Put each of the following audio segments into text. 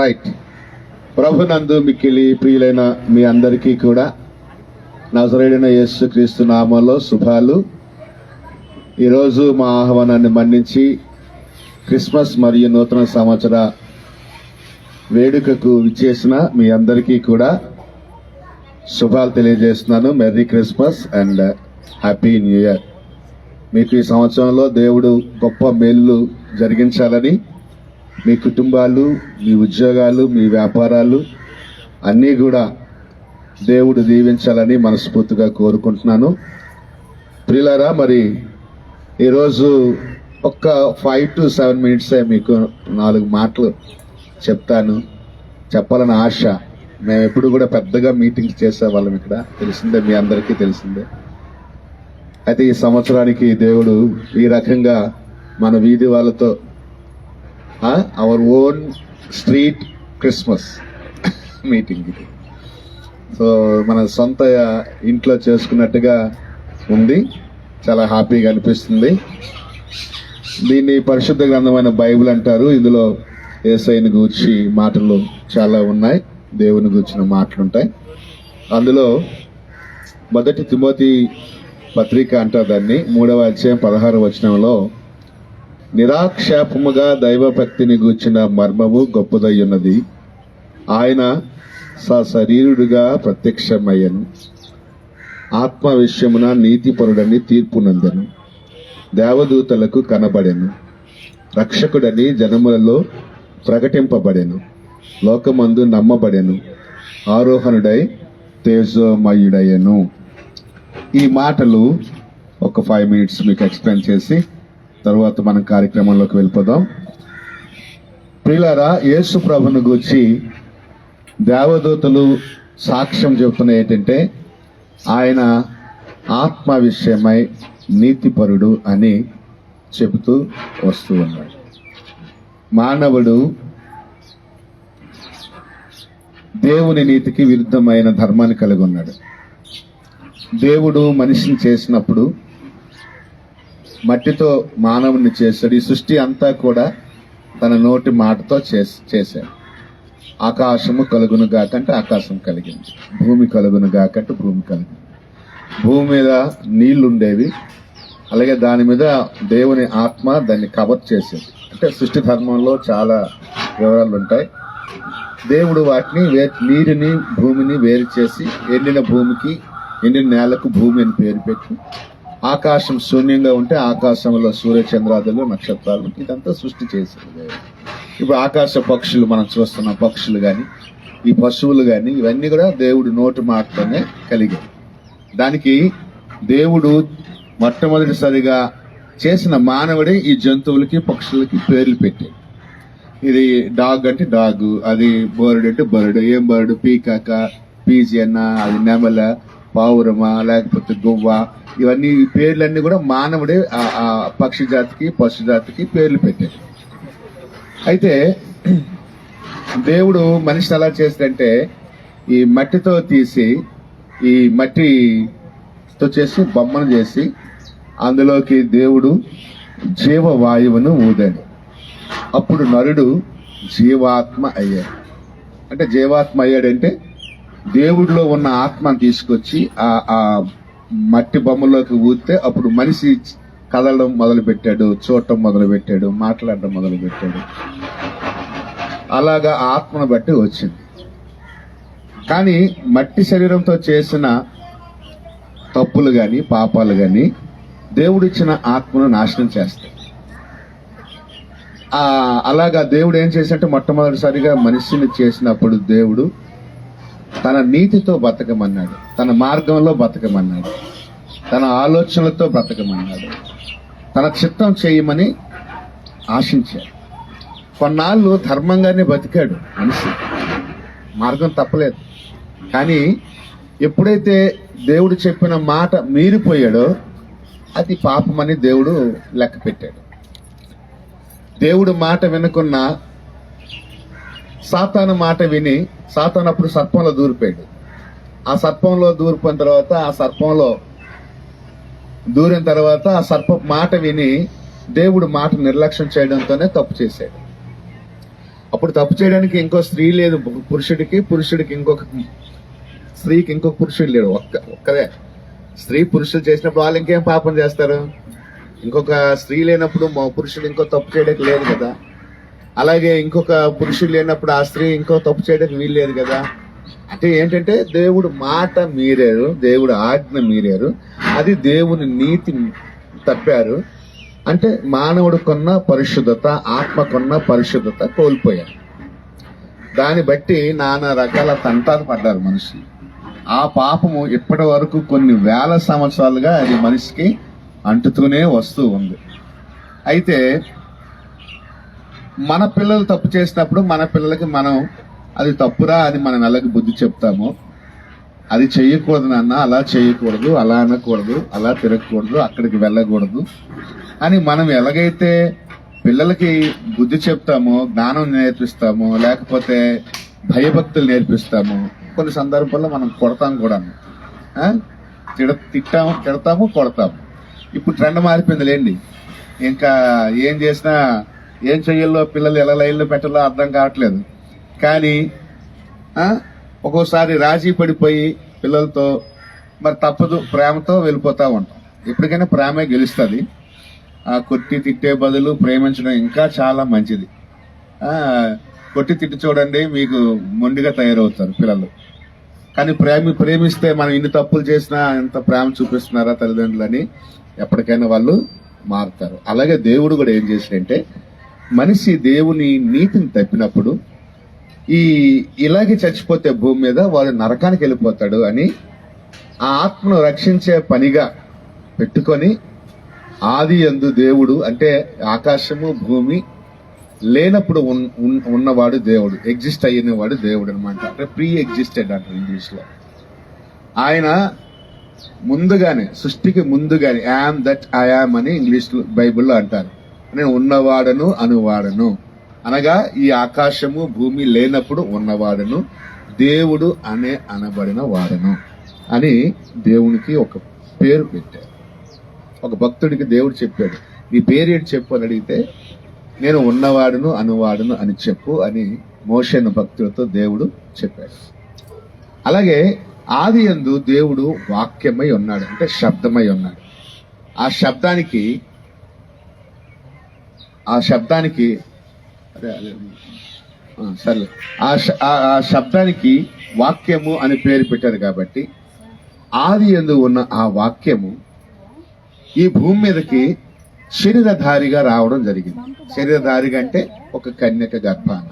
Right ప్రభునందు మిక్కిలి ప్రియులైన మీ అందరికీ కూడా నజరేడైన యేసు క్రీస్తు నామంలో శుభాలు. ఈరోజు మా ఆహ్వానాన్ని మన్నించి క్రిస్మస్ మరియు నూతన సంవత్సర వేడుకకు విచ్చేసిన మీ అందరికీ కూడా శుభాలు తెలియజేస్తున్నాను. Merry Christmas and happy new year. మీకు ఈ సంవత్సరంలో దేవుడు గొప్ప మేలు జరిగించాలని మీ కుటుంబాలు మీ ఉద్యోగాలు మీ వ్యాపారాలు అన్నీ కూడా దేవుడు దీవించాలని మనస్ఫూర్తిగా కోరుకుంటున్నాను. ప్రిలారా మరి ఈరోజు ఒక్క ఫైవ్ టు సెవెన్ మినిట్సే మీకు నాలుగు మాటలు చెప్తాను. చెప్పాలని ఆశ. మేము ఎప్పుడు కూడా పెద్దగా మీటింగ్స్ చేసేవాళ్ళం ఇక్కడ. తెలిసిందే మీ అందరికీ తెలిసిందే. అయితే ఈ సంవత్సరానికి దేవుడు ఈ రకంగా మన వీధి వాళ్ళతో our own street Christmas meeting ఇది సో మన సొంత ఇంట్లో చేసుకున్నట్టుగా ఉంది. చాలా హ్యాపీగా అనిపిస్తుంది. దీన్ని పరిశుద్ధ గ్రంథమైన బైబిల్ అంటారు. ఇందులో ఏసైని గూర్చి మాటలు చాలా ఉన్నాయి. దేవుని గూర్చిన మాటలు ఉంటాయి. అందులో మొదటి తిమోతి పత్రిక అంటారు దాన్ని. మూడవ అధ్యాయం పదహారు వచనంలో నిరాక్షేపముగా దైవభక్తిని గూర్చిన మర్మము గొప్పదై ఉన్నది ఆయన సశరీరుడుగా ప్రత్యక్షమయ్యను. ఆత్మ విషయమున నీతిపరుడని తీర్పునందెను. దేవదూతలకు కనబడెను. రక్షకుడని జనములలో ప్రకటింపబడెను. లోకమందు నమ్మబడెను. ఆరోహణుడై తేజోమయుడయ్యను. ఈ మాటలు ఒక ఫైవ్ మినిట్స్ మీకు ఎక్స్ప్లెయిన్ చేసి తర్వాత మనం కార్యక్రమంలోకి వెళ్ళిపోదాం. ప్రియులారా యేసు ప్రభును గూర్చి దేవదూతలు సాక్ష్యం చెబుతున్న ఏంటంటే ఆయన ఆత్మ విషయమై నీతిపరుడు అని చెబుతూ వస్తూ ఉన్నాడు. మానవుడు దేవుని నీతికి విరుద్ధమైన ధర్మాన్ని కలిగి ఉన్నాడు. దేవుడు మనిషిని చేసినప్పుడు మట్టితో మానవుని చేశాడు. ఈ సృష్టి అంతా కూడా తన నోటి మాటతో చేస్- చేశాడు. ఆకాశము కలుగును గాకంటే ఆకాశం కలిగింది. భూమి కలుగును గాకంటే భూమి కలిగింది. భూమి మీద నీళ్ళుండేవి. అలాగే దాని మీద దేవుని ఆత్మ దాన్ని కవర్ చేసేది. అంటే సృష్టి ధర్మంలో చాలా వివరాలు ఉంటాయి దేవుడు వాటిని వే- నీరుని భూమిని వేరు చేసి ఎండిన భూమికి ఎండిన నేలకు భూమి అని పేరు పెట్టి ఆకాశం శూన్యంగా ఉంటే ఆకాశంలో సూర్యచంద్రాదులు నక్షత్రాలు ఇదంతా సృష్టి చేసింది. ఇప్పుడు ఆకాశ పక్షులు మనం చూస్తున్న పక్షులు కానీ ఈ పశువులు కానీ ఇవన్నీ కూడా దేవుడు నోటి మాటలోనే కలిగాయి. దానికి దేవుడు మొట్టమొదటిసారిగా చేసిన మానవుడే ఈ జంతువులకి పక్షులకి పేర్లు పెట్టాడు. ఇది డాగ్ అంటే డాగ్ అది బర్డ్ అంటే బర్డ్ ఏం బర్డ్? పీకాక పీజియన్న అది నెమల పావురమా లేకపోతే గువ్వ ఇవన్నీ పేర్లన్నీ కూడా మానవుడే ఆ- పక్షి జాతికి పశు జాతికి పేర్లు పెట్టాడు. అయితే దేవుడు మనిషిని ఎలా చేస్తాడంటే ఈ మట్టితో తీసి ఈ మట్టితో చేసి బొమ్మను చేసి అందులోకి దేవుడు జీవవాయువును ఊదాడు. అప్పుడు నరుడు జీవాత్మ అయ్యాడు. అంటే జీవాత్మ అయ్యాడంటే దేవుడిలో ఉన్న ఆత్మను తీసుకొచ్చి ఆ మట్టి బొమ్మలోకి ఊదితే అప్పుడు మనిషి కదలడం మొదలు పెట్టాడు చూడటం మొదలు పెట్టాడు మాట్లాడడం మొదలు పెట్టాడు అలాగా ఆత్మను బట్టి వచ్చింది. కానీ మట్టి శరీరంతో చేసిన తప్పులు కానీ పాపాలు కానీ దేవుడిచ్చిన ఆత్మను నాశనం చేస్తాయి. అలాగా దేవుడు ఏం చేసినట్టు మొట్టమొదటిసారిగా మనిషిని చేసినప్పుడు దేవుడు తన నీతితో బతకమన్నాడు. తన మార్గంలో బతకమన్నాడు. తన ఆలోచనలతో బ్రతకమన్నాడు తన చిత్తం చేయమని ఆశించాడు. కొన్నాళ్ళు ధర్మంగానే బతికాడు మనిషి. మార్గం తప్పలేదు. కానీ ఎప్పుడైతే దేవుడు చెప్పిన మాట మీరిపోయాడో అది పాపమని దేవుడు లెక్క పెట్టాడు దేవుడు మాట వినకున్న సాతాను మాట విని సాతాను అప్పుడు సర్పంలో దూరిపోయాడు ఆ సర్పంలో దూరిపోయిన తర్వాత ఆ సర్పంలో దూరిన తర్వాత ఆ సర్ప మాట విని దేవుడు మాట నిర్లక్ష్యం చేయడంతోనే తప్పు చేశాడు. అప్పుడు తప్పు చేయడానికి ఇంకో స్త్రీ లేదు పురుషుడికి పురుషుడికి ఇంకొక స్త్రీకి ఇంకొక పురుషుడు లేడు. ఒక్క ఒక్కదే స్త్రీ పురుషులు చేసినప్పుడు వాళ్ళు ఇంకేం పాపం చేస్తారు? ఇంకొక స్త్రీ లేనప్పుడు మా పురుషుడు ఇంకో తప్పు చేయడానికి లేదు కదా. అలాగే ఇంకొక పురుషుడు లేనప్పుడు ఆ స్త్రీ ఇంకో తప్పు చేయడానికి వీల్లేదు కదా. అంటే ఏంటంటే దేవుడు మాట మీరారు దేవుడు ఆజ్ఞ మీరారు. అది దేవుని నీతి తప్పారు. అంటే మానవుడు కొన్న పరిశుద్ధత ఆత్మ కొన్న పరిశుద్ధత కోల్పోయారు. దాన్ని బట్టి నానా రకాల తంటాలు పడ్డారు మనిషి ఆ పాపము ఇప్పటి వరకు కొన్ని వేల సంవత్సరాలుగా అది మనిషికి అంటుతూనే వస్తూ ఉంది. అయితే మన పిల్లలు తప్పు చేసినప్పుడు మన పిల్లలకి మనం అది తప్పురా అని మన నెలకి బుద్ధి చెప్తాము. అది చేయకూడదు నాన్న అలా చేయకూడదు అలా అనకూడదు అలా తిరగకూడదు అక్కడికి వెళ్ళకూడదు. అని మనం ఎలాగైతే పిల్లలకి బుద్ధి చెప్తామో జ్ఞానం నేర్పిస్తామో లేకపోతే భయభక్తులు నేర్పిస్తాము కొన్ని సందర్భాల్లో మనం కొడతాం కూడా తిడ తిట్టాము తిడతాము కొడతాము. ఇప్పుడు ట్రెండ్ మారిపోయింది లేండి ఇంకా ఏం చేసినా ఏం చెయ్యాలో పిల్లలు ఎలా లైన్లో పెట్టాలో అర్థం కావట్లేదు. కానీ ఒక్కోసారి రాజీ పడిపోయి పిల్లలతో మరి తప్పదు ప్రేమతో వెళ్ళిపోతూ ఉంటాం. ఎప్పటికైనా ప్రేమే గెలుస్తుంది. ఆ కొట్టి తిట్టే బదులు ప్రేమించడం ఇంకా చాలా మంచిది. కొట్టి తిట్టి చూడండి మీకు మొండిగా తయారవుతారు పిల్లలు. కానీ ప్రేమి ప్రేమిస్తే మనం ఇన్ని తప్పులు చేసినా ఎంత ప్రేమ చూపిస్తున్నారా తల్లిదండ్రులని ఎప్పటికైనా వాళ్ళు మారుతారు. అలాగే దేవుడు కూడా ఏం చేశాడంటే మనిషి దేవుని నీతిని తప్పినప్పుడు ఈ ఇలాగే చచ్చిపోతే భూమి మీద వాడు నరకానికి వెళ్ళిపోతాడు అని ఆ ఆత్మను రక్షించే పనిగా పెట్టుకొని ఆది ఎందు దేవుడు అంటే ఆకాశము భూమి లేనప్పుడు ఉన్- ఉన్నవాడు దేవుడు ఎగ్జిస్ట్ అయినవాడు దేవుడు అనమాట అంటే ప్రీ ఎగ్జిస్టెడ్ అంటారు ఇంగ్లీష్లో. ఆయన ముందుగానే సృష్టికి ముందుగానే యామ్ దట్ ఐ యామ్ అని ఇంగ్లీష్ బైబిల్లో అంటారు. నేను ఉన్నవాడను అనువాడను. అనగా ఈ ఆకాశము భూమి లేనప్పుడు ఉన్నవాడను దేవుడు అనే అనబడిన వాడను అని దేవునికి ఒక పేరు పెట్టారు. ఒక భక్తుడికి దేవుడు చెప్పాడు నీ పేరేంటి చెప్పు అని అడిగితే నేను ఉన్నవాడును అనువాడును అని చెప్పు అని మోషను భక్తులతో దేవుడు చెప్పాడు. అలాగే ఆది ఎందు దేవుడు వాక్యమై ఉన్నాడు అంటే శబ్దమై ఉన్నాడు. ఆ శబ్దానికి ఆ శబ్దానికి అదే అదే ఆ, ఆ ఆ- శబ్దానికి వాక్యము అని పేరు పెట్టారు కాబట్టి ఆది యందు ఉన్న ఆ వాక్యము ఈ భూమి మీదకి శరీరధారిగా రావడం జరిగింది. శరీరధారిగా అంటే ఒక కన్యక గర్భాన.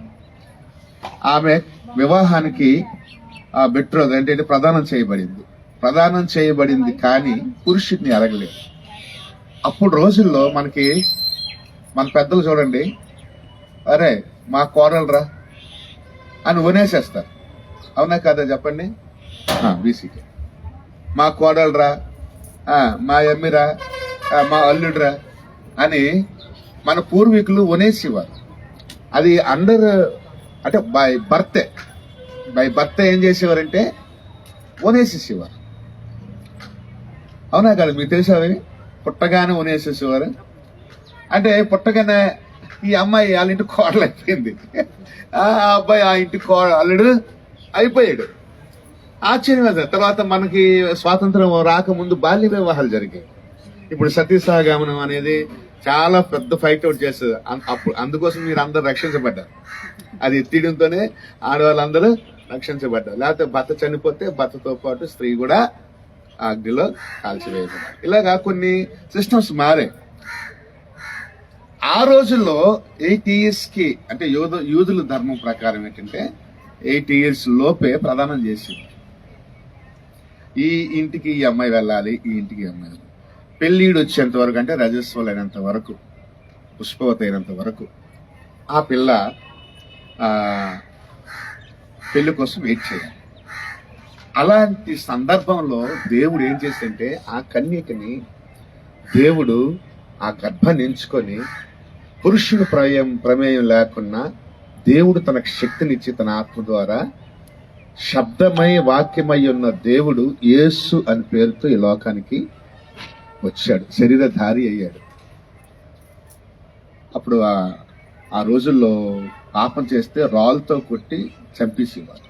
ఆమె వివాహానికి ఆ బెట్రోజ్ అంటే ప్రదానం చేయబడింది. ప్రదానం చేయబడింది కానీ పురుషుడిని అడగలేదు. అప్పుడు రోజుల్లో మనకి మన పెద్దలు చూడండి. అరే మా కోడలురా అని వనేసేస్తారు అవునా కదా చెప్పండి? బీసీకి మా కోడలురా మా ఎమ్మిరా మా అల్లుడురా అని మన పూర్వీకులు వనేసేవారు అది అండర్ అంటే బై బర్త్ బై బర్త్ ఏం చేసేవారంటే వనేసేసేవారు అవునా కదా? మీకు తెలిసావి పుట్టగానే వనేసేసేవారు అంటే పుట్టగానే ఈ అమ్మాయి వాళ్ళ ఇంటి కోడలు అయిపోయింది. ఆ అబ్బాయి ఆ ఇంటి కో అల్లుడు అయిపోయాడు. ఆశ్చర్యం తర్వాత మనకి స్వాతంత్రం రాకముందు బాల్య వివాహాలు జరిగాయి. ఇప్పుడు సతీసహగమనం అనేది చాలా పెద్ద ఫైట్ అవుట్ చేస్తుంది. అప్పుడు అందుకోసం మీరు అందరు రక్షించబడ్డారు. అది ఎత్తిడంతోనే ఆడవాళ్ళందరూ రక్షించబడ్డారు. లేకపోతే భర్త చనిపోతే భర్తతో పాటు స్త్రీ కూడా అగ్నిలో కాల్చివేయబడ్డారు. ఇలాగా కొన్ని సిస్టమ్స్ మారాయి. ఆ రోజుల్లో ఎయిట్ ఇయర్స్కి అంటే యూద యూదుల ధర్మం ప్రకారం ఏంటంటే ఎయిట్ ఇయర్స్ లోపే ప్రదానం చేసింది ఈ ఇంటికి ఈ అమ్మాయి వెళ్ళాలి ఈ ఇంటికి ఈ అమ్మాయి వెళ్ళాలి. పెళ్ళీడు వచ్చేంత వరకు అంటే రజస్వలు అయినంత వరకు పుష్పవతి అయినంత వరకు ఆ పిల్ల పెళ్ళి కోసం వెయిట్ చేయాలి అలాంటి సందర్భంలో దేవుడు ఏం చేసింటే ఆ కన్యకని దేవుడు ఆ గర్భాన్ని ఎంచుకొని పురుషుడు ప్రమేయం ప్రమేయం లేకున్నా దేవుడు తనకు శక్తినిచ్చి తన ఆత్మ ద్వారా శబ్దమై వాక్యమై ఉన్న దేవుడు యేసు అని పేరుతో ఈ లోకానికి వచ్చాడు. శరీరధారి అయ్యాడు. అప్పుడు ఆ ఆ రోజుల్లో పాపం చేస్తే రాళ్ళతో కొట్టి చంపేసేవారు.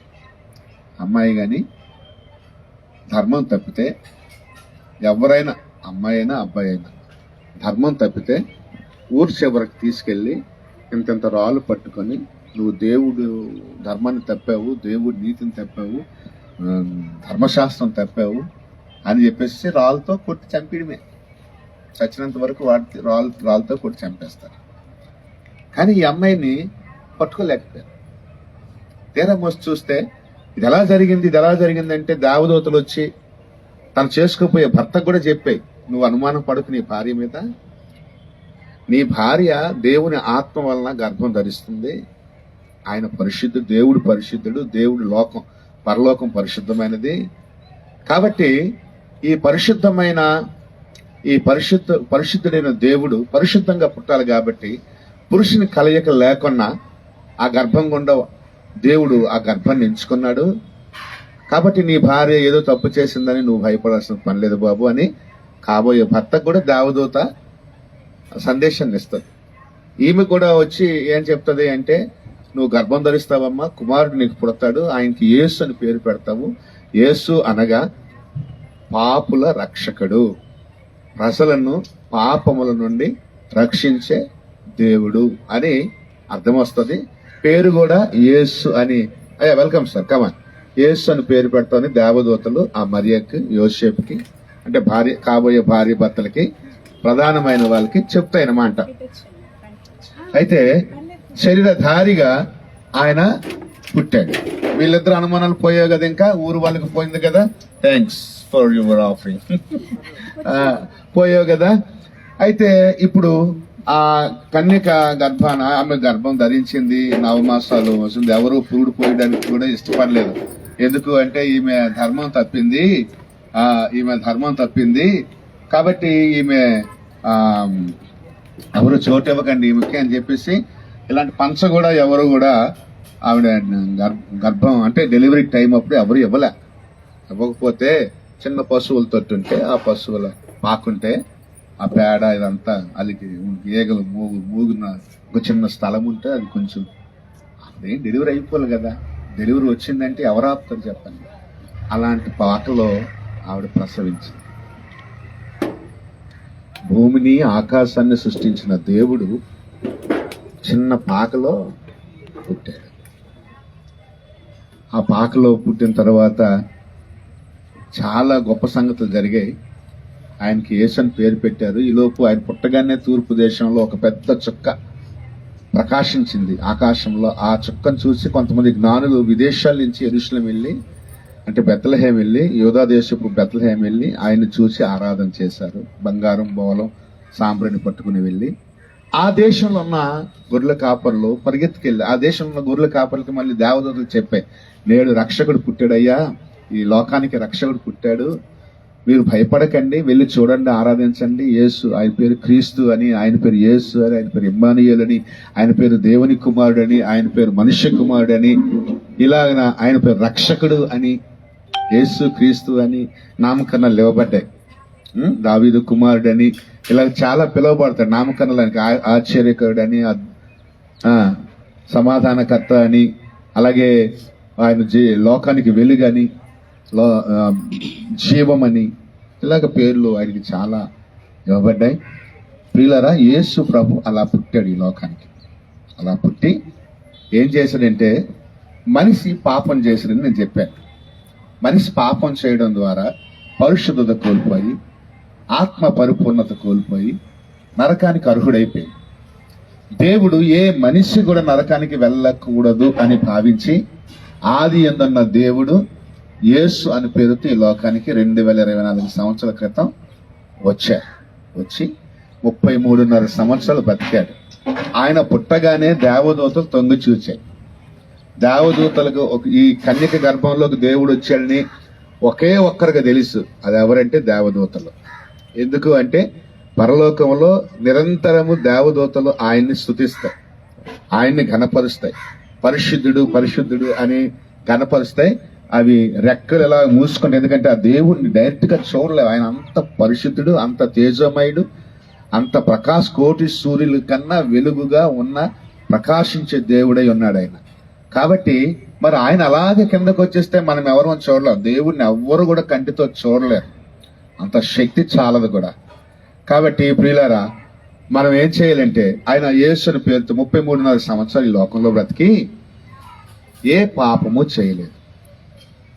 అమ్మాయి కానీ ధర్మం తప్పితే ఎవరైనా అమ్మాయి అయినా అబ్బాయి అయినా ధర్మం తప్పితే ఊరు చివరికి తీసుకెళ్ళి ఇంతంత రాళ్ళు పట్టుకొని నువ్వు దేవుడు ధర్మాన్ని తప్పావు దేవుడు నీతిని తప్పావు ధర్మశాస్త్రం తప్పావు అని చెప్పేసి రాళ్ళతో కొట్టి చంపేయడమే. చచ్చినంత వరకు వాటి రాళ్ళు రాళ్ళతో కొట్టి చంపేస్తారు. కానీ ఈ అమ్మాయిని పట్టుకోలేకపోయారు. తీరా మోసి చూస్తే ఇది ఎలా జరిగింది ఇది ఎలా జరిగింది అంటే దేవదూతలు వచ్చి తను చేసుకోపోయే భర్తకు కూడా చెప్పాయి నువ్వు అనుమానం పడుకు నీ భార్య మీద నీ భార్య దేవుని ఆత్మ వలన గర్భం ధరిస్తుంది. ఆయన పరిశుద్ధుడు దేవుడు పరిశుద్ధుడు దేవుడు లోకం పరలోకం పరిశుద్ధమైనది. కాబట్టి ఈ పరిశుద్ధమైన ఈ పరిశుద్ధ పరిశుద్ధుడైన దేవుడు పరిశుద్ధంగా పుట్టాలి కాబట్టి పురుషుని కలయిక లేకున్నా ఆ గర్భం గుండా దేవుడు ఆ గర్భాన్ని ఎంచుకున్నాడు. కాబట్టి నీ భార్య ఏదో తప్పు చేసిందని నువ్వు భయపడాల్సిన పని లేదు బాబు అని కాబోయే భర్తకు కూడా దేవదూత సందేశాన్ని ఇస్తుంది. ఈమె కూడా వచ్చి ఏం చెప్తుంది అంటే నువ్వు గర్భం ధరిస్తావమ్మా కుమారుడు నీకు పుడతాడు ఆయనకి యేసు అని పేరు పెడతావు. యేసు అనగా పాపుల రక్షకుడు. ప్రజలను పాపముల నుండి రక్షించే దేవుడు అని అర్థం వస్తుంది. పేరు కూడా యేసు అని. అయ్యా వెల్కమ్ సార్ కమాన్ యేసు అని పేరు పెడతామని దేవదూతలు ఆ మరియకి యోసేపుకి అంటే భార్య కాబోయే భార్య భర్తలకి. ప్రధానమైన వాళ్ళకి చెప్తాయన్నమాట అయితే శరీరధారిగా ఆయన పుట్టాడు. వీళ్ళిద్దరు అనుమానాలు పోయావు కదా ఇంకా? ఊరు వాళ్ళకి పోయింది కదా? థ్యాంక్స్ ఫర్ యువర్ ఆఫరింగ్ పోయావు కదా? అయితే ఇప్పుడు ఆ కన్యక గర్భాన ఆమె గర్భం ధరించింది నవమాసాలు వస్తుంది. ఎవరు పురుడు పోయడానికి కూడా ఇష్టపడలేదు. ఎందుకు అంటే ఈమె ధర్మం తప్పింది. ఆ ఈమె ధర్మం తప్పింది. కాబట్టి ఈమె ఎవరు చోటు ఇవ్వకండి ఈమెకి అని చెప్పేసి ఇలాంటి పంచ కూడా ఎవరు కూడా ఆవిడ గర్భం అంటే డెలివరీ టైం అప్పుడు ఎవరు ఇవ్వలే. ఇవ్వకపోతే చిన్న పశువులు తొట్టుంటే ఆ పశువుల పాకుంటే ఆ పేడ ఇదంతా అలికి ఏగలు మూగు మూగున ఒక చిన్న స్థలం ఉంటే అది కొంచెం అదేం డెలివరీ అయిపోవాలి కదా. డెలివరీ వచ్చిందంటే ఎవరు ఆపుతారు చెప్పండి. అలాంటి పాటలో ఆవిడ ప్రసవించింది. భూమిని ఆకాశాన్ని సృష్టించిన దేవుడు చిన్న పాకలో పుట్టాడు. ఆ పాకలో పుట్టిన తర్వాత చాలా గొప్ప సంగతులు జరిగాయి. ఆయనకి యేసు అని పేరు పెట్టారు. ఈలోపు ఆయన పుట్టగానే తూర్పు దేశంలో ఒక పెద్ద చుక్క ప్రకాశించింది. ఆకాశంలో ఆ చుక్కను చూసి కొంతమంది జ్ఞానులు విదేశాల నుంచి ఎరుషులం వెళ్ళి అంటే బెత్తలహేం వెళ్ళి యోధా దేశపు బెత్తలహేం వెళ్ళి ఆయన చూసి ఆరాధన చేశారు. బంగారం బోలం సాంబ్రని పట్టుకుని వెళ్ళి ఆ దేశంలో ఉన్న గొర్రెల కాపర్లు పరిగెత్తుకెళ్ళి ఆ దేశంలో ఉన్న గొర్రెల కాపర్లకి మళ్ళీ దేవదూతలు చెప్పాయి నేడు రక్షకుడు పుట్టాడయ్యా ఈ లోకానికి రక్షకుడు పుట్టాడు. మీరు భయపడకండి వెళ్ళి చూడండి ఆరాధించండి. యేసు ఆయన పేరు క్రీస్తు అని ఆయన పేరు యేసు అని ఆయన పేరు ఇమ్మానుయేల్ అని ఆయన పేరు దేవుని కుమారుడు అని ఆయన పేరు మనుష్య కుమారుడు అని ఇలాగ ఆయన పేరు రక్షకుడు అని యేసు క్రీస్తు అని నామకరణాలు ఇవ్వబడ్డాయి దావీదు కుమారుడు అని ఇలా చాలా పిలువబడతాడు నామకరణాలకి. ఆ- ఆశ్చర్యకరుడు అని సమాధానకర్త అని అలాగే ఆయన జీ లోకానికి వెలుగని లో జీవమని ఇలాగ పేర్లు ఆయనకి చాలా ఇవ్వబడ్డాయి. ప్రియులరా యేసు ప్రభు అలా పుట్టాడు ఈ లోకానికి. అలా పుట్టి ఏం చేశాడంటే మనిషి పాపం చేశాడని నేను చెప్పాను. మనిషి పాపం చేయడం ద్వారా పరిశుద్ధత కోల్పోయి ఆత్మ పరిపూర్ణత కోల్పోయి నరకానికి అర్హుడైపోయింది. దేవుడు ఏ మనిషి కూడా నరకానికి వెళ్ళకూడదు అని భావించి ఆది ఎందున్న దేవుడు యేసు అని పేరుతో ఈ లోకానికి రెండు వేల ఇరవై నాలుగు సంవత్సరాల క్రితం వచ్చా వచ్చి ముప్పై మూడున్నర సంవత్సరాలు బతికాడు. ఆయన పుట్టగానే దేవదూతలు తొంగి చూచాయి. దేవదూతలకు ఒక ఈ కన్యక గర్భంలోకి దేవుడు వచ్చాడని ఒకే ఒక్కరికి తెలుసు. అది ఎవరంటే దేవదూతలు. ఎందుకు అంటే పరలోకంలో నిరంతరము దేవదూతలు ఆయన్ని స్తుతిస్తాయి. ఆయన్ని ఘనపరుస్తాయి. పరిశుద్ధుడు పరిశుద్ధుడు అని ఘనపరుస్తాయి. అవి రెక్కలు ఎలా మూసుకుంటాయి. ఎందుకంటే ఆ దేవుడిని డైరెక్ట్గా చూడలేవు ఆయన అంత పరిశుద్ధుడు అంత తేజమయుడు అంత ప్రకాశ్ కోటి సూర్యుల కన్నా వెలుగుగా ఉన్న ప్రకాశించే దేవుడై ఉన్నాడు ఆయన. కాబట్టి మరి ఆయన అలాగే కిందకు వచ్చేస్తే మనం ఎవరు చూడలేం. దేవుడిని ఎవ్వరు కూడా కంటితో చూడలేరు. అంత శక్తి చాలదు కూడా. కాబట్టి ప్రియులారా మనం ఏం చేయాలంటే ఆయన యేసుని పేరుతో ముప్పై మూడున్నర సంవత్సరాలు ఈ లోకంలో బ్రతికి ఏ పాపము చేయలేదు.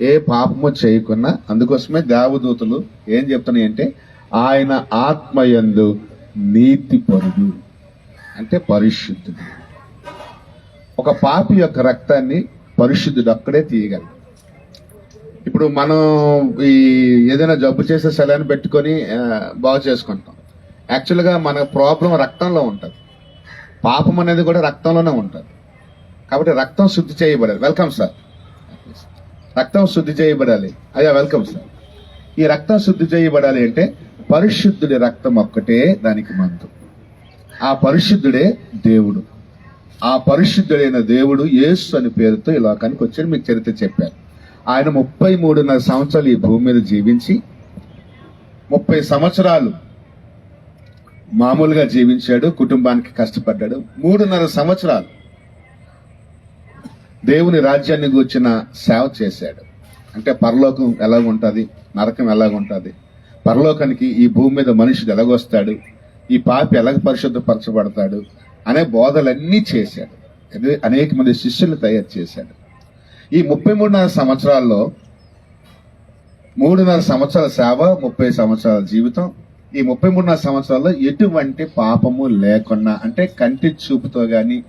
ఏ పాపము చేయకున్నా అందుకోసమే దేవదూతలు ఏం చెప్తున్నాయి అంటే ఆయన ఆత్మయందు నీతి పరుడు అంటే పరిశుద్ధుడు. ఒక పాపి యొక్క రక్తాన్ని పరిశుద్ధుడు అక్కడే తీయగలడు. ఇప్పుడు మనం ఈ ఏదైనా జబ్బు చేసే సెలవుని పెట్టుకొని బాగు చేసుకుంటాం. యాక్చువల్గా మన ప్రాబ్లం రక్తంలో ఉంటుంది. పాపం అనేది కూడా రక్తంలోనే ఉంటుంది. కాబట్టి రక్తం శుద్ధి చేయబడాలి. Welcome sir. రక్తం శుద్ధి చేయబడాలి. అయ్యా వెల్కమ్ సార్. ఈ రక్తం శుద్ధి చేయబడాలి అంటే పరిశుద్ధుడి రక్తం ఒక్కటే దానికి మందు. ఆ పరిశుద్ధుడే దేవుడు. ఆ పరిశుద్ధుడైన దేవుడు యేసు అని పేరుతో ఇలా లోకానికి మీకు చరిత్ర చెప్పారు ఆయన ముప్పై మూడున్నర సంవత్సరాలు ఈ భూమి మీద జీవించి ముప్పై సంవత్సరాలు మామూలుగా జీవించాడు కుటుంబానికి కష్టపడ్డాడు. మూడున్నర సంవత్సరాలు దేవుని రాజ్యాన్ని వచ్చిన సేవ చేశాడు. అంటే పరలోకం ఎలాగుంటుంది? నరకం ఎలాగుంటుంది? పరలోకానికి ఈ భూమి మీద మనుషుడు ఎలాగొస్తాడు? ఈ పాపి ఎలాగ పరిశుద్ధపరచబడతాడు? అనే బోధలన్నీ చేశాడు. అనేక మంది శిష్యులు తయారు చేశాడు. ఈ ముప్పై మూడున్నర సంవత్సరాల్లో మూడున్నర సంవత్సరాల సేవ ముప్పై సంవత్సరాల జీవితం ఈ ముప్పై మూడున్నర సంవత్సరాల్లో ఎటువంటి పాపము లేకుండా అంటే కంటి చూపుతో కానీ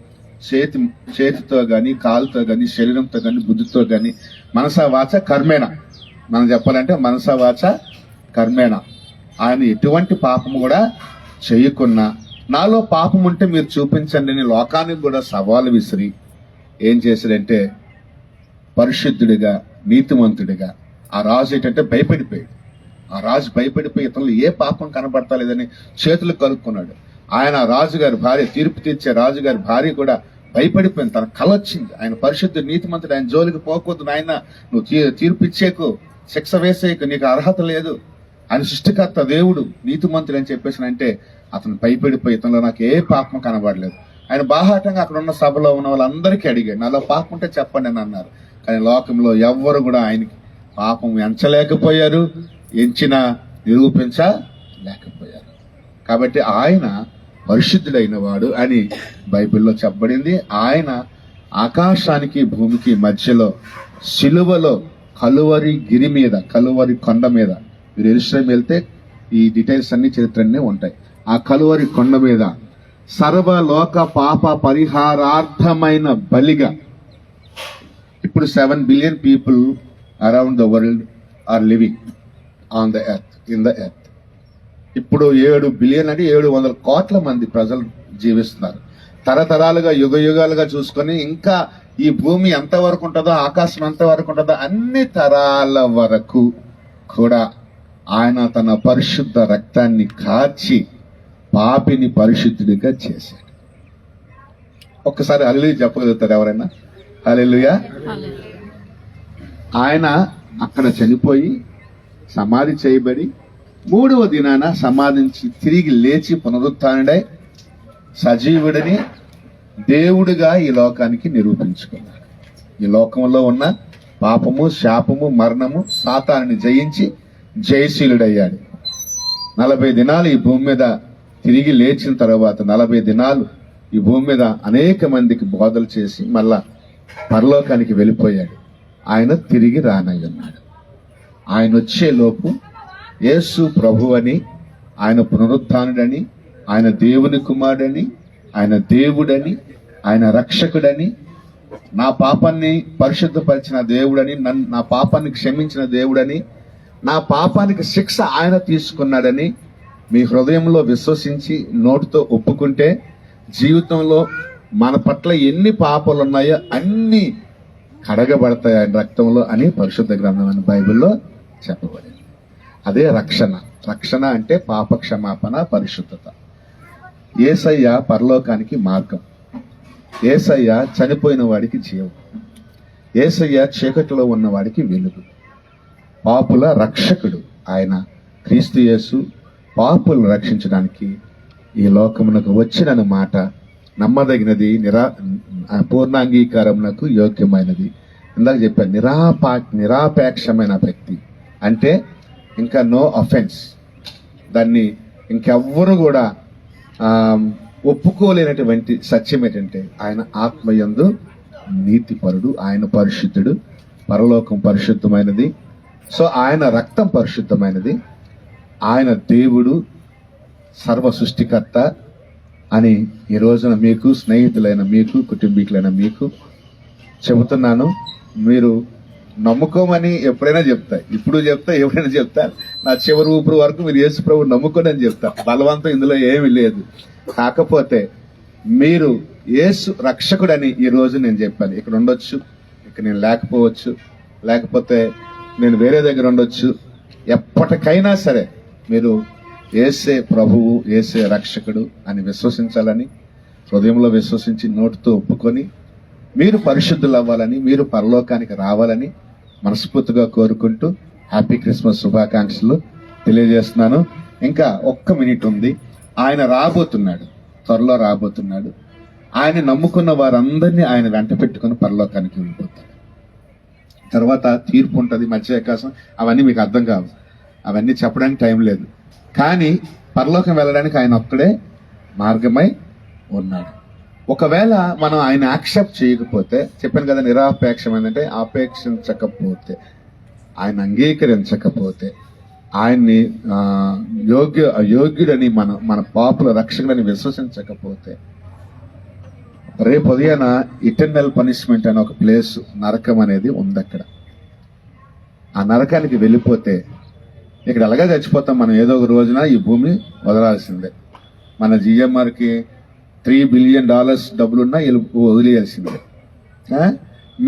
చేతి చేతితో కానీ కాలుతో కానీ శరీరంతో కానీ బుద్ధితో కానీ మనసా వాచ కర్మేణ. మనం చెప్పాలంటే మనసా వాచ కర్మేణ. ఆయన ఎటువంటి పాపము కూడా చేయకున్నా నాలో పాపం ఉంటే మీరు చూపించండి అని లోకానికి కూడా సవాలు విసిరి ఏం చేశాడంటే పరిశుద్ధుడిగా నీతిమంతుడిగా ఆ రాజు ఏంటంటే భయపడిపోయాడు. ఆ రాజు భయపడిపోయి ఇతరులు ఏ పాపం కనబడతలేదని చేతులు కలుపుకున్నాడు ఆయన రాజుగారి భార్య తీర్పు తీర్చే రాజుగారి భార్య కూడా భయపడిపోయింది. తన కల వచ్చింది. ఆయన పరిశుద్ధుడు నీతిమంతుడు ఆయన జోలికి పోకూడదు నాయన నువ్వు తీ- తీర్పు ఇచ్చేకు శిక్ష వేసేయకు నీకు అర్హత లేదు. ఆయన సృష్టికర్త దేవుడు నీతిమంతుడు అని చెప్పేసి అంటే అతను భయపడిపోయి ఇతనిలో నాకు ఏ పాపం కనబడలేదు. ఆయన బాహాటంగా అక్కడ ఉన్న సభలో ఉన్న వాళ్ళందరికీ అడిగాడు నాలో పాపం ఉంటే చెప్పండి అని అన్నారు. కానీ లోకంలో ఎవ్వరు కూడా ఆయనకి పాపం ఎంచలేకపోయారు ఎంచిన నిరూపించలేకపోయారు. కాబట్టి ఆయన పరిశుద్ధుడైన వాడు అని బైబిల్లో చెప్పబడింది. ఆయన ఆకాశానికి భూమికి మధ్యలో శిలువలో కలువరి గిరి మీద కలువరి కొండ మీద మీరు ఎరుశ్రమ వెళ్తే ఈ డీటెయిల్స్ అన్ని చరిత్రనే ఉంటాయి. ఆ కలువరి కొండ మీద సర్వలోక పాప పరిహారార్థమైన బలిగా ఇప్పుడు seven billion people around the world are living on the earth in the earth ఇప్పుడు ఏడు బిలియన్ అంటే ఏడు వందల కోట్ల మంది ప్రజలు జీవిస్తున్నారు. తరతరాలుగా యుగ యుగాలుగా చూసుకొని ఇంకా ఈ భూమి ఎంత వరకు ఉంటుందో ఆకాశం ఎంత వరకు ఉంటుందో అన్ని తరాల వరకు కూడా ఆయన తన పరిశుద్ధ రక్తాన్ని కాచి పాపిని పరిశుద్ధుడిగా చేశాడు. ఒక్కసారి అల్లు చెప్పగలుగుతారు ఎవరైనా? హల్లెలూయా. ఆయన అక్కడ చనిపోయి సమాధి చేయబడి మూడవ దినాన సమాధించి తిరిగి లేచి పునరుత్డై సజీవుడిని దేవుడిగా ఈ లోకానికి నిరూపించుకున్నాడు. ఈ లోకంలో ఉన్న పాపము శాపము మరణము సాతాన్ని జయించి జయశీలుడయ్యాడు. నలభై దినాలు ఈ భూమి మీద తిరిగి లేచిన తర్వాత నలభై దినాలు ఈ భూమి మీద అనేక మందికి బోధలు చేసి మళ్ళా పరలోకానికి వెళ్ళిపోయాడు. ఆయన తిరిగి రానయ్యున్నాడు. ఆయన వచ్చేలోపు యేసు ప్రభు అని ఆయన పునరుద్ధానుడని ఆయన దేవుని కుమారుడని ఆయన దేవుడని ఆయన రక్షకుడని నా పాపాన్ని పరిశుద్ధపరిచిన దేవుడని నన్ను నా పాపాన్ని క్షమించిన దేవుడని నా పాపానికి శిక్ష ఆయన తీసుకున్నాడని మీ హృదయంలో విశ్వసించి నోటితో ఒప్పుకుంటే జీవితంలో మన పట్ల ఎన్ని పాపాలు ఉన్నాయో అన్ని కడగబడతాయి ఆయన రక్తంలో అని పరిశుద్ధ గ్రంథం అని బైబిల్లో చెప్పబడింది. అదే రక్షణ. రక్షణ అంటే పాప క్షమాపణ పరిశుద్ధత. ఏసయ్య పరలోకానికి మార్గం. ఏసయ్య చనిపోయిన వాడికి జీవం. ఏసయ్య చీకటిలో ఉన్నవాడికి వెలుగు. పాపుల రక్షకుడు ఆయన క్రీస్తు యేసు పాపులను రక్షించడానికి ఈ లోకమునకు వచ్చినన్న మాట నమ్మదగినది నిరా పూర్ణాంగీకారమునకు యోగ్యమైనది. ఇందాక చెప్పాను నిరాపా నిరాపేక్షమైన వ్యక్తి. అంటే ఇంకా నో అఫెన్స్ దాన్ని ఇంకెవ్వరు కూడా ఒప్పుకోలేనటువంటి సత్యం ఏంటంటే ఆయన ఆత్మయందు నీతిపరుడు ఆయన పరిశుద్ధుడు పరలోకం పరిశుద్ధమైనది. సో ఆయన రక్తం పరిశుద్ధమైనది. ఆయన దేవుడు సర్వ సృష్టికర్త అని ఈ రోజున మీకు స్నేహితులైన మీకు కుటుంబీకులైన మీకు చెబుతున్నాను. మీరు నమ్ముకోమని ఎప్పుడైనా చెప్తా. ఇప్పుడు చెప్తా ఎప్పుడైనా చెప్తా. నా చివరి ఊపిరి వరకు మీరు యేసు ప్రభు నమ్ముకోని అని చెప్తా. బలవంతం ఇందులో ఏమీ లేదు. కాకపోతే మీరు యేసు రక్షకుడని ఈ రోజు నేను చెప్పాను. ఇక్కడ ఉండొచ్చు ఇక్కడ నేను లేకపోవచ్చు. లేకపోతే నేను వేరే దగ్గర ఉండొచ్చు. ఎప్పటికైనా సరే మీరు ఏసే ప్రభువు ఏసే రక్షకుడు అని విశ్వసించాలని హృదయంలో విశ్వసించి నోటితో ఒప్పుకొని మీరు పరిశుద్ధులు అవ్వాలని మీరు పరలోకానికి రావాలని మనస్ఫూర్తిగా కోరుకుంటూ హ్యాపీ క్రిస్మస్ శుభాకాంక్షలు తెలియజేస్తున్నాను. ఇంకా ఒక్క మినిట్ ఉంది. ఆయన రాబోతున్నాడు. త్వరలో రాబోతున్నాడు. ఆయన నమ్ముకున్న వారందరినీ ఆయన వెంట పెట్టుకుని పరలోకానికి వెళ్ళిపోతాడు. తర్వాత తీర్పు ఉంటుంది మధ్య అవన్నీ మీకు అర్థం కావు. అవన్నీ చెప్పడానికి టైం లేదు. కానీ పరలోకం వెళ్ళడానికి ఆయన ఒక్కడే మార్గమై ఉన్నాడు. ఒకవేళ మనం ఆయన యాక్సెప్ట్ చేయకపోతే చెప్పాను కదా నిరాపేక్షం ఏంటంటే ఆపేక్షించకపోతే ఆయన అంగీకరించకపోతే ఆయన్ని యోగ్య యోగ్యుడని మన మన పాపుల రక్షకుడని విశ్వసించకపోతే రేపు ఉదయాన ఇటర్నల్ పనిష్మెంట్ అనే ఒక ప్లేస్ నరకం అనేది ఉంది అక్కడ ఆ నరకానికి వెళ్ళిపోతే ఇక్కడ అలాగే చచ్చిపోతాం మనం. ఏదో ఒక రోజున ఈ భూమి వదలాల్సిందే. మన జిఎంఆర్కి త్రీ బిలియన్ డాలర్స్ డబ్బులున్నా వదిలేయాల్సిందే.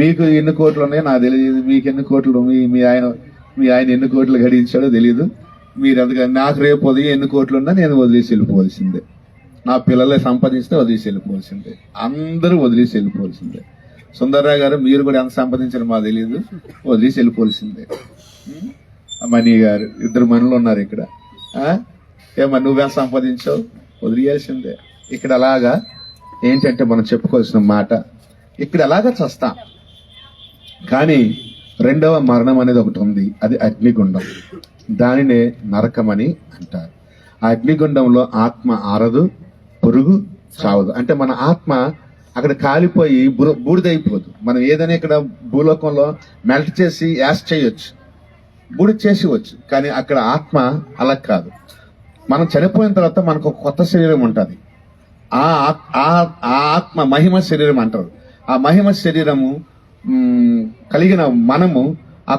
మీకు ఎన్ని కోట్లు ఉన్నాయో నాకు తెలియదు. మీకు ఎన్ని కోట్లు మీ మీ ఆయన మీ ఆయన ఎన్ని కోట్లు గడించాడో తెలియదు మీరు అందుకని నాకు రేపు ఉదయం ఎన్ని కోట్లు ఉన్నా నేను వదిలేసి వెళ్ళిపోవాల్సిందే. నా పిల్లలే సంపాదిస్తే వదిలేసి వెళ్ళిపోవాల్సిందే. అందరూ వదిలేసి వెళ్ళిపోవాల్సిందే. సుందర్రావు గారు మీరు కూడా ఎంత సంపాదించారో మాకు తెలియదు. వదిలేసి వెళ్ళిపోవాల్సిందే. మణి గారు ఇద్దరు మనులు ఉన్నారు ఇక్కడ. ఏమో ఏమా నువ్వెంత సంపాదించావు? వదిలేయాల్సిందే. ఇక్కడ అలాగా ఏంటంటే మనం చెప్పుకోవాల్సిన మాట ఇక్కడ అలాగా చస్తాం. కానీ రెండవ మరణం అనేది ఒకటి ఉంది. అది అగ్నిగుండం. దానినే నరకమని అంటారు. ఆ అగ్నిగుండంలో ఆత్మ ఆరదు పురుగు చావదు. అంటే మన ఆత్మ అక్కడ కాలిపోయి బూడిదైపోదు. మనం ఏదైనా ఇక్కడ భూలోకంలో మెల్ట్ చేసి యాస్ చేయొచ్చు. బూడి చేసివచ్చు. కానీ అక్కడ ఆత్మ అలా కాదు. మనం చనిపోయిన తర్వాత మనకు ఒక కొత్త శరీరం ఉంటుంది. ఆ ఆత్- ఆ- ఆ ఆత్మ మహిమ శరీరం అంటారు. ఆ మహిమ శరీరము కలిగిన మనము ఆ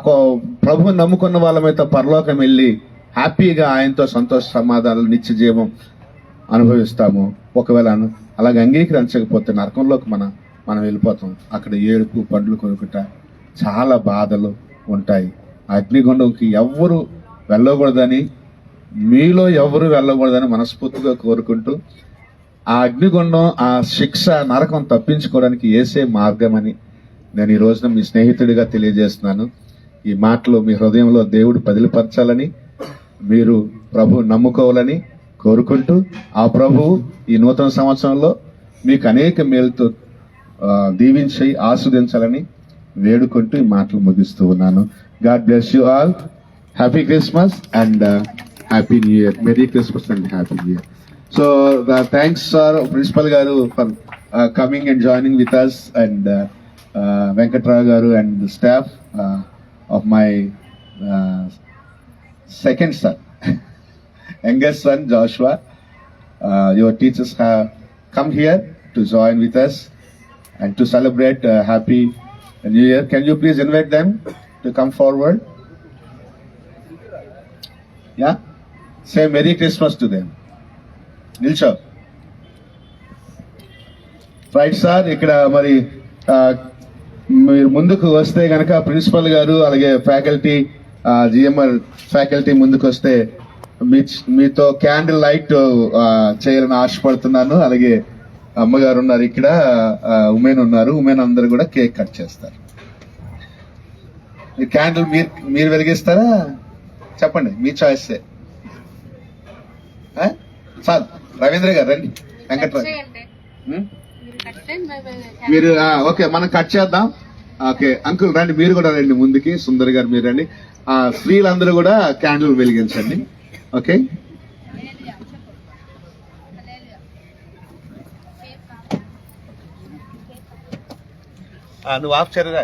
ప్రభువు నమ్ముకున్న వాళ్ళమైతే పరలోకం వెళ్ళి హ్యాపీగా ఆయనతో సంతోష సమాధానాలు నిత్య జీవం అనుభవిస్తాము. ఒకవేళ అలాగ అంగీకరించకపోతే నరకంలోకి మన మనం వెళ్ళిపోతాం. అక్కడ ఏడుపు పండ్లు కొనుక్కుట చాలా బాధలు ఉంటాయి. ఆ అగ్నిగుండంకి ఎవ్వరు వెళ్ళకూడదని మీలో ఎవరు వెళ్ళకూడదని మనస్ఫూర్తిగా కోరుకుంటూ ఆ అగ్నిగుండం ఆ శిక్ష నరకం తప్పించుకోవడానికి ఏసే మార్గం అని నేను ఈ రోజున మీ స్నేహితుడిగా తెలియజేస్తున్నాను. ఈ మాటలు మీ హృదయంలో దేవుడు పదిలిపరచాలని మీరు ప్రభు నమ్ముకోవాలని కోరుకుంటూ ఆ ప్రభువు ఈ నూతన సంవత్సరంలో మీకు అనేక మేలుతో దీవించి ఆస్వాదించాలని వేడుకుంటూ ఈ మాటలు ముగిస్తూ ఉన్నాను. God bless you all happy Christmas and happy new year merry Christmas and happy new year so thanks sir principal గారు for coming and joining with us and Venkatrao గారు and staff of my second sir youngest son Joshua. Uh, your teachers have come here to join with us and to celebrate uh, Happy New Year. Can you please invite them to come forward? Yeah? Say Merry Christmas to them. నిల్చో right sir ఇక్కడ మరి ఆ, మీరు ముందుకు వస్తే గనక principal గారు అలాగే ఫ్యాకల్టీ జిఎంఆర్ ఫ్యాకల్టీ ముందుకు వస్తే మీ మీతో క్యాండిల్ లైట్ చేయాలని ఆశపడుతున్నాను. అలాగే అమ్మగారు ఉన్నారు ఇక్కడ ఉమెన్ ఉన్నారు. ఉమెన్ అందరు కూడా కేక్ కట్ చేస్తారు. ఈ క్యాండిల్ మీరు మీరు వెలిగిస్తారా? చెప్పండి మీ చాయిస్ చాలు. రవీంద్ర గారు రండి. వెంకట్రావు? మీరు ఓకే మనం కట్ చేద్దాం. ఓకే అంకుల్ రండి మీరు కూడా రండి ముందుకి. సుందర్ గారు మీరు రండి. స్త్రీలందరూ కూడా క్యాండిల్ వెలిగించండి. ఓకే నువ్వు ఆఫ్ చేయరా?